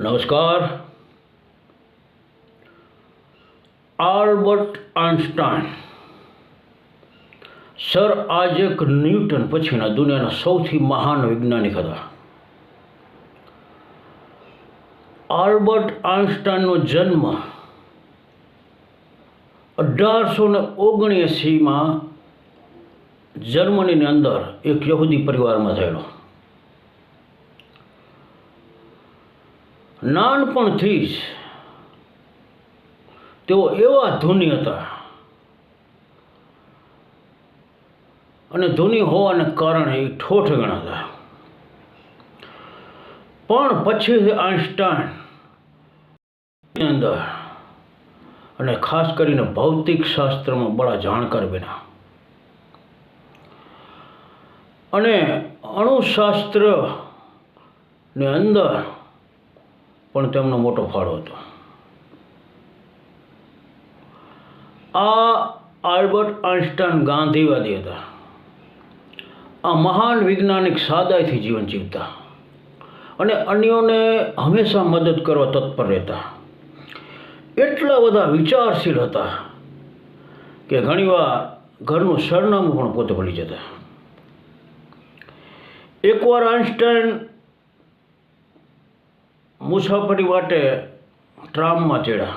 નમસ્કાર. Albert Einstein sir આજેક Newton પછીના દુનિયાના સૌથી મહાન વૈજ્ઞાનિક હતા. આલ્બર્ટ આઇન્સ્ટાઈનનો જન્મ અઢારસો ને ઓગણએંસીમાં જર્મનીની અંદર એક યહૂદી પરિવારમાં થયેલો. નાનપણથી જ તેઓ એવા ધૂની હતા. અને ધૂની હોવાને કારણે એ ઠોઠ ગણાતા. પણ પછી આઇન્સ્ટાઈન અંદર અને ખાસ કરીને ભૌતિક શાસ્ત્રમાં બડા જાણકાર બન્યા. અને અણુશાસ્ત્ર ને અંદર પણ તેમનો મોટો ફાળો હતો. આ આલ્બર્ટ આઇન્સ્ટાઈન ગાંધીવાદી હતા. આ મહાન વૈજ્ઞાનિક સાદાઈથી જીવન જીવતા અને અન્યોને હંમેશા મદદ કરવા તત્પર રહેતા. એટલા બધા વિચારશીલ હતા કે ઘણીવાર ઘરનું સરનામું પણ પોતે ભૂલી જતા. એકવાર આઇન્સ્ટાઈન મુસાફરી માટે ટ્રામમાં ચડ્યા.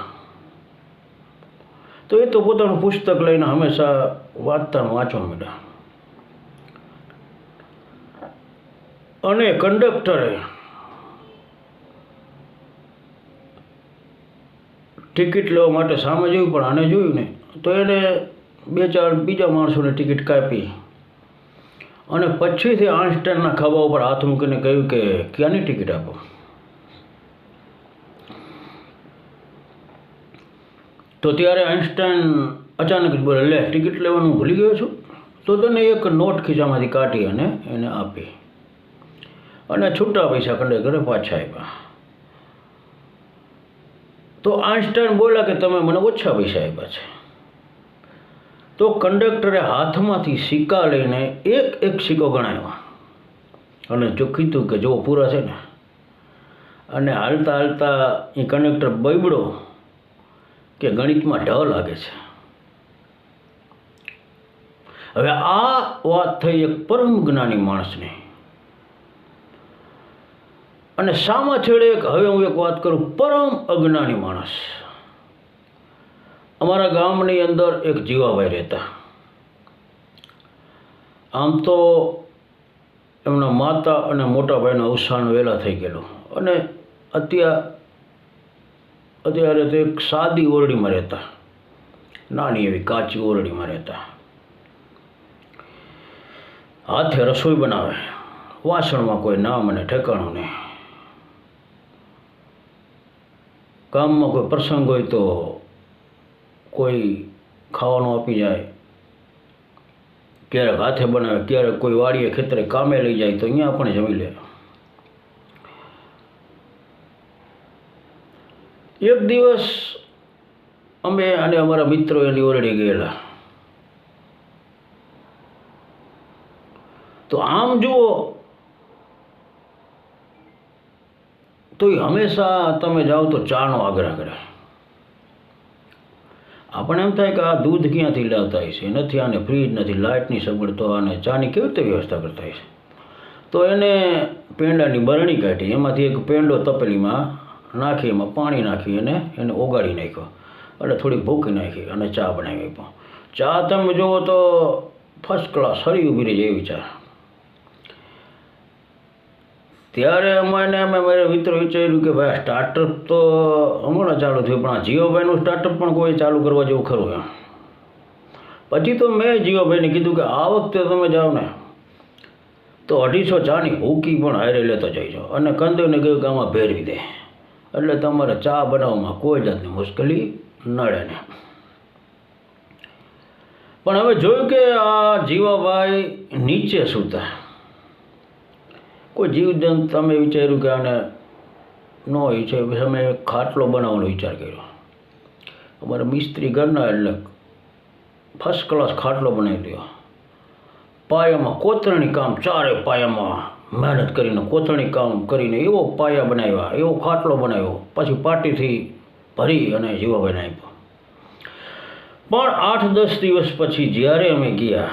તો એ તો પોતાનું પુસ્તક લઈને હંમેશા વાંચતા વાંચવા માંડ્યા. અને કંડક્ટરે ટિકિટ લેવા માટે સામે જોયું, પણ આને જોયું ને તો એને બે ચાર બીજા માણસોને ટિકિટ કાપી અને પછીથી આઈન્સ્ટાઈનના ખભા ઉપર હાથ મૂકીને કહ્યું કે, ક્યાંની ટિકિટ આપો? તો ત્યારે આઈન્સ્ટાઈન અચાનક જ બોલે, લે, ટિકિટ લેવાનું ભૂલી ગયો છું. તો તને એક નોટ ખીચામાંથી કાઢી અને એને આપી. અને છૂટા પૈસા કંડક્ટરે પાછા આપ્યા તો આઈન્સ્ટાઈન બોલ્યા કે, તમે મને ઓછા પૈસા આપ્યા છે. તો કંડક્ટરે હાથમાંથી સિક્કા લઈને એક એક સિક્કો ગણાવ્યો. અને કીધું કે, જો પૂરા છે ને. અને હાલતા હાલતા એ કંડક્ટર બબડો કે ગણિતમાં ઢ લાગે છે. હવે આ વાત થઈ એક પરમ જ્ઞાની માણસની. અને સામા છેડે એક, હવે હું એક વાત કરું, પરમ અજ્ઞાની માણસ. અમારા ગામની અંદર એક જીવાભાઈ રહેતા. આમ તો એમના માતા અને મોટા ભાઈનું અવસાન વહેલા થઈ ગયેલું. અને અત્યાર અત્યારે તો એક સાદી ઓરડીમાં રહેતા. નાની એવી કાચી ઓરડીમાં રહેતા. હાથે રસોઈ બનાવે. વાસણમાં કોઈ નામ અને ઠેકાણું નહીં. ગામમાં કોઈ પ્રસંગ હોય તો કોઈ ખાવાનું આપી જાય. ક્યારેક હાથે બનાવે, ક્યારેક કોઈ વાડીએ ખેતરે કામે લઈ જાય તો અહીંયા પણ જમી લે. એક દિવસ અમે અને અમારા મિત્રો એની ઓરડી ગયેલા. તો આમ જુઓ તો હંમેશા તમે જાઓ તો ચાનો આગ્રહ કરે. આપણે એમ થાય કે આ દૂધ ક્યાંથી લાવતા હશે નથી આને ફ્રીજ નથી, લાઇટની સગવડ તો આને ચાની કેવી રીતે વ્યવસ્થા કરતા હશે તો એને પેંડાની બરણી કાઢી, એમાંથી એક પેંડો તપેલીમાં નાખી, એમાં પાણી નાખી અને એને ઓગાળી નાખ્યો. એટલે થોડીક ભૂકી નાખી અને ચા બનાવી પણ ચા તમે જુઓ તો ફર્સ્ટ ક્લાસ હરી ઊભી રહી એવી ચા. ત્યારે અમે અમે મારે મિત્રો વિચાર્યું કે ભાઈ સ્ટાર્ટઅપ તો હમણાં ચાલુ થયું, પણ આ જીઓભાઈનું સ્ટાર્ટઅપ પણ કોઈ ચાલુ કરવા જેવું ખરું એમ. પછી તો મેં જીઓભાઈને કીધું કે આ વખતે તમે જાઓ ને, તો અઢીસો ચાની ભૂકી પણ હારે લેતો જઈજો અને કંદોને કહ્યું કે આમાં ભેરવી દે. એટલે તમારે ચા બનાવવામાં કોઈ જાતની મુશ્કેલી નડે ને પણ હવે જોયું કે આ જીવાભાઈ નીચે સૂતા. કોઈ જીવજંત તમે વિચાર્યું કે આને ન હોય છે અમે ખાટલો બનાવવાનો વિચાર કર્યો. અમારે મિસ્ત્રી ઘરના એટલે ફર્સ્ટ ક્લાસ ખાટલો બનાવી દો પાયામાં કોતરણી કામ ચારે પાયામાં. મહેનત કરીને કોતરણી કામ કરીને એવો પાયા બનાવ્યા, એવો ખાટલો બનાવ્યો, પછી પાટીથી ભરી અને જીવાભાઈને આપ્યો. પણ આઠ દસ દિવસ પછી જ્યારે અમે ગયા,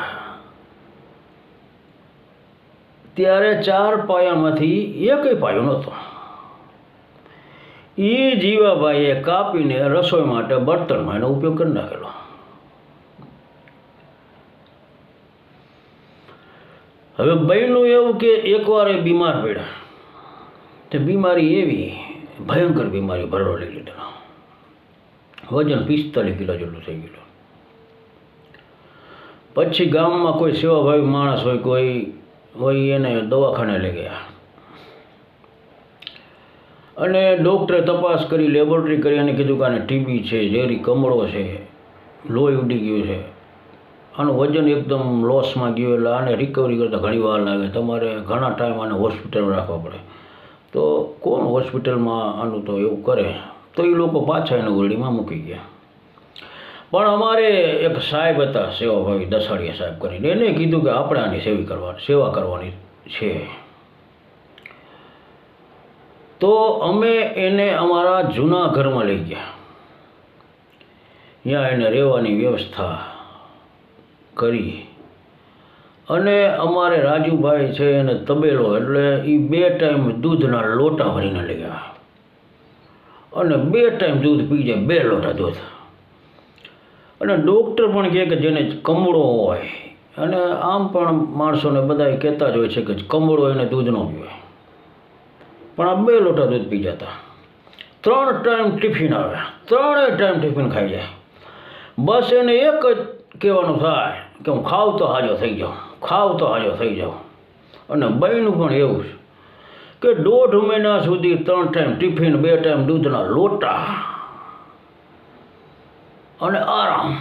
ત્યારે ચાર પાયામાંથી એકય પાયો નહોતો. એ જીવાભાઈએ કાપીને રસોઈ માટે બર્તનમાં એનો ઉપયોગ કરી નાખેલો. હવે બહેનું એવું કે એકવાર એ બીમાર પડ્યા. તે બીમારી એવી, ભયંકર બીમારી ભરડો લઈ લીધો વજન પિસ્તાલીસ કિલો જેટલું થઈ ગયેલું. પછી ગામમાં કોઈ સેવાભાવી માણસ હોય, કોઈ હોય એને દવાખાને લઈ ગયા. અને ડૉક્ટરે તપાસ કરી, લેબોરેટરી કરી અને કીધું કે આને ટીબી છે, ઝેરી કમળો છે, લોહી ઉડી ગયું છે. આનું વજન એકદમ લોસમાં ગયું એટલે આને રિકવરી કરતાં ઘણી વાર લાગે. તમારે ઘણા ટાઈમ આને હોસ્પિટલમાં રાખવા પડે. તો કોણ હોસ્પિટલમાં આનું તો એવું કરે? તો એ લોકો પાછા એને ઓરડીમાં મૂકી ગયા. પણ અમારે એક સાહેબ હતા, સેવાભાઈ દસાડીયા સાહેબ કરીને, એને કીધું કે આપણે આની સેવી કરવાની, સેવા કરવાની છે. તો અમે એને અમારા જૂના ઘરમાં લઈ ગયા. ત્યાં એને રહેવાની વ્યવસ્થા કરી. અને અમારે રાજુભાઈ છે એને તબેલો એટલે એ બે ટાઈમ દૂધના લોટા ભરીને લઈ ગયા. અને બે ટાઈમ દૂધ પી જાય, બે લોટા દૂધ. અને ડૉક્ટર પણ કહે કે જેને કમળો હોય, અને આમ પણ માણસોને બધા કહેતા જ હોય છે કે કમળો એને દૂધ ન પીવાય પણ આ બે લોટા દૂધ પી જતા. ત્રણ ટાઈમ ટિફિન આવે, ત્રણેય ટાઈમ ટિફિન ખાઈ જાય. બસ એને એક જ કહેવાનું થાય કે હું ખાવ તો હાજો થઈ જાઉં, ખાવ તો હાજો થઈ જાઉં. અને બહેનું પણ એવું છે કે દોઢ મહિના સુધી ત્રણ ટાઈમ ટિફિન, બે ટાઈમ દૂધના લોટા અને આરામ.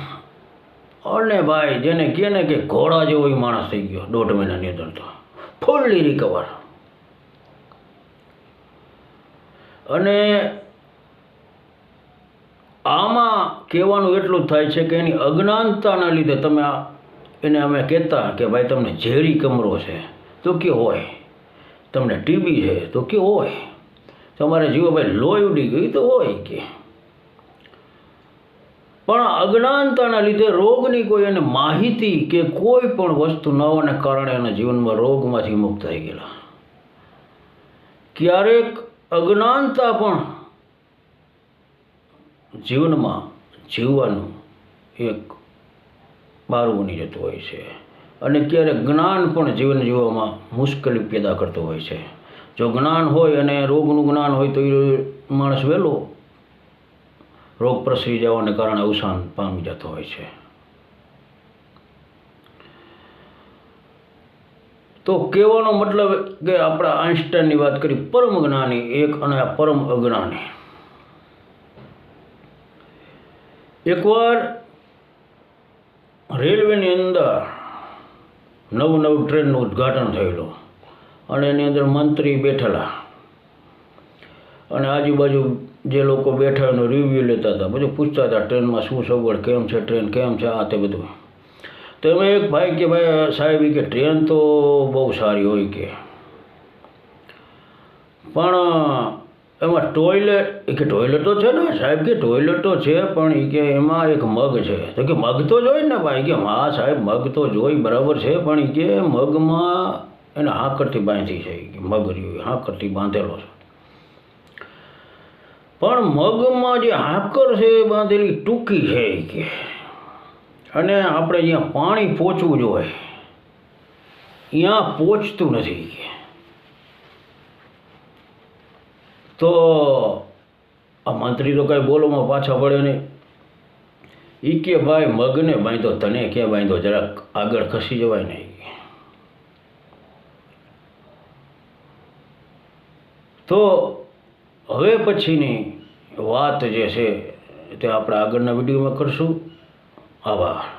અને ભાઈ, જેને કહે ને કે ઘોડા જેવો એ માણસ થઈ ગયો દોઢ મહિનાની અંદર તો. ફૂલ્લી રિકવર અને આમાં કહેવાનું એટલું થાય છે કે એની અજ્ઞાનતાના લીધે તમે એને અમે કહેતા કે ભાઈ તમને ઝેરી કમરો છે, તો કે હોય. તમને ટીબી છે, તો કે હોય. તમારે જીવો ભાઈ લોહી ઉડી ગઈ તો હોય કે. પણ અજ્ઞાનતાના લીધે રોગની કોઈ એને માહિતી કે કોઈ પણ વસ્તુ ન હોવાને કારણે એના જીવનમાં રોગમાંથી મુક્ત થઈ ગયેલા. ક્યારેક અજ્ઞાનતા પણ જીવનમાં જીવવાનું એક બારું બની જતું હોય છે. અને ક્યારેક જ્ઞાન પણ જીવન જીવવામાં મુશ્કેલી પેદા કરતું હોય છે. જો જ્ઞાન હોય અને રોગનું જ્ઞાન હોય તો એ માણસ વહેલો રોગ પ્રસરી જવાને કારણે અવસાન પામી જતો હોય છે. તો કહેવાનો મતલબ કે આપણા આઈન્સ્ટાઈનની વાત કરી, પરમ જ્ઞાની એક અને આ પરમ અજ્ઞાની. એકવાર રેલવેની અંદર નવું નવું ટ્રેનનું ઉદ્ઘાટન થયેલું અને એની અંદર મંત્રી બેઠેલા. અને આજુબાજુ જે લોકો બેઠા એનો રિવ્યૂ લેતા હતા. બધું પૂછતા હતા ટ્રેનમાં શું સગવડ, કેમ છે ટ્રેન, કેમ છે આ તે બધું. તો એમાં એક ભાઈ કે ભાઈ, સાહેબ કે ટ્રેન તો બહુ સારી હોય કે. પણ એમાં ટોયલેટ એ કે ટોયલેટ તો છે ને સાહેબ કે ટોયલેટ તો છે, પણ એ કે એમાં એક મગ છે. તો કે મગ તો જોઈ ને ભાઈ, કે હા સાહેબ, મગ તો જોઈ બરાબર છે, પણ એ કે મગમાં એને હાકરથી બાંધી છે કે મગ રહ્યું હાકરથી બાંધેલો છે. પણ મગમાં જે હાકર છે એ બાંધેલી ટૂંકી છે ઈ કે. અને આપણે જ્યાં પાણી પહોંચવું જોઈએ ત્યાં પહોંચતું નથી કે. તો આ મંત્રી તો કાંઈ બોલોમાં પાછા પડ્યો નહીં. એ કે ભાઈ, મગને બાંધો તને કે બાંધો જરાક આગળ ખસી જવાય નહીં તો હવે પછીની વાત જે છે તે આપણે આગળના વિડીયોમાં કરશું. આભાર.